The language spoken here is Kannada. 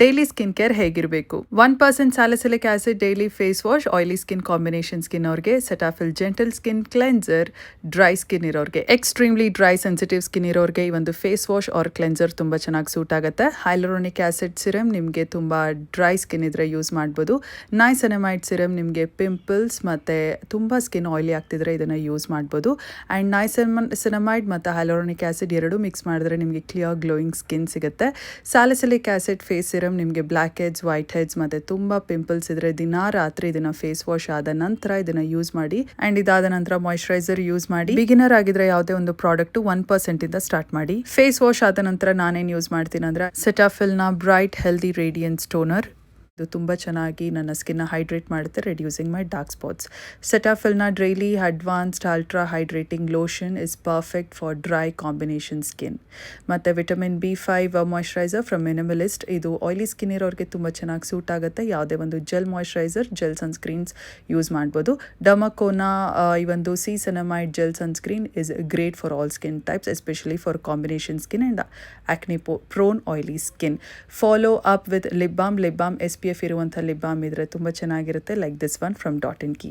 ಡೈಲಿ ಸ್ಕಿನ್ ಕೇರ್ ಹೇಗಿರಬೇಕು? One percent salicylic acid, daily face wash oily skin combination skin ಅವ್ರಿಗೆ, Cetaphil gentle skin cleanser, dry skin ಇರೋರಿಗೆ, ಎಕ್ಸ್ಟ್ರೀಮ್ಲಿ ಡ್ರೈ ಸೆನ್ಸಿಟಿವ್ ಸ್ಕಿನ್ ಇರೋರಿಗೆ ಈ ಒಂದು ಫೇಸ್ ವಾಶ್ ಆರ್ ಕ್ಲೆನ್ಸರ್ ತುಂಬ ಚೆನ್ನಾಗಿ ಸೂಟ್ ಆಗುತ್ತೆ. ಹೈಲೋರೋನಿಕ್ ಆಸಿಡ್ ಸಿರಮ್ ನಿಮಗೆ ತುಂಬ ಡ್ರೈ ಸ್ಕಿನ್ ಇದ್ರೆ ಯೂಸ್ ಮಾಡ್ಬೋದು. ನೈಸೆನಮೈಡ್ ಸಿರಮ್ ನಿಮಗೆ ಪಿಂಪಲ್ಸ್ ಮತ್ತು ತುಂಬ ಸ್ಕಿನ್ ಆಯಿಲಿ ಆಗ್ತಿದ್ರೆ ಇದನ್ನು ಯೂಸ್ ಮಾಡ್ಬೋದು. ಆ್ಯಂಡ್ ನೈಸೆಮನ್ ಸಿನಮೈಡ್ ಮತ್ತು ಹೈಲೋರೋನಿಕ್ ಆಸಿಡ್ ಎರಡೂ ಮಿಕ್ಸ್ ಮಾಡಿದ್ರೆ ನಿಮಗೆ ಕ್ಲಿಯರ್ ಗ್ಲೋಯಿಂಗ್ ಸ್ಕಿನ್ ಸಿಗುತ್ತೆ. ಸ್ಯಾಲಿಸಿಲಿಕ್ ಆಸಿಡ್ ಫೇಸ್ ಸಿರಮ್ ನಿಮಗೆ ಬ್ಲ್ಯಾಕ್ ಹೆಡ್ಸ್ ವೈಟ್ ಹೆಡ್ಸ್ ಮತ್ತು ತುಂಬ ಪಿಂಪಲ್ಸ್ ಇದ್ರೆ ದಿನಾ ರಾತ್ರಿ ಇದನ್ನು ಫೇಸ್ ವಾಶ್ ಆದ ನಂತರ ಇದನ್ನು ಯೂಸ್ ಮಾಡಿ ಆ್ಯಂಡ್ ಇದಾದ ನಂತರ ಮಾಯಿಶ್ಚರೈಸರ್ ಯೂಸ್ ಮಾಡಿ. ಬಿಗಿನರ್ ಆಗಿದ್ರೆ ಯಾವುದೇ ಒಂದು ಪ್ರಾಡಕ್ಟ್ ಒನ್ ಪರ್ಸೆಂಟ್ ಇಂದ ಸ್ಟಾರ್ಟ್ ಮಾಡಿ. ಫೇಸ್ ವಾಶ್ ಆದ ನಂತರ ನಾನೇನು ಯೂಸ್ ಮಾಡ್ತೀನಿ ಅಂದ್ರೆ ಸೆಟಾಫಿಲ್ನ ಬ್ರೈಟ್ ಹೆಲ್ದಿ ರೇಡಿಯನ್ಸ್ ಟೋನರ್ ಇದು ತುಂಬ ಚೆನ್ನಾಗಿ ನನ್ನ ಸ್ಕಿನ್ನ ಹೈಡ್ರೇಟ್ ಮಾಡುತ್ತೆ reducing my dark spots ಸೆಟಾಫಿಲ್ನ daily advanced ultra hydrating lotion is perfect for dry combination skin ಮತ್ತು vitamin B five moisturiser from Minimalist ಇದು ಆಯಿಲಿ ಸ್ಕಿನ್ ಇರೋರಿಗೆ ತುಂಬ ಚೆನ್ನಾಗಿ ಸೂಟ್ ಆಗುತ್ತೆ. ಯಾವುದೇ ಒಂದು gel moisturizer gel sunscreens use ಮಾಡ್ಬೋದು. ಡಮಕೋನಾ ಈ ಒಂದು C ceramide gel sunscreen is great for all skin types especially for combination skin and acne prone oily skin follow up with lip balm lip balm S P F ಇರುವಂಥ ಲಿಬ್ ಬಾಮ್ ತುಂಬ ಚೆನ್ನಾಗಿರುತ್ತೆ. Like this one from Dot and Key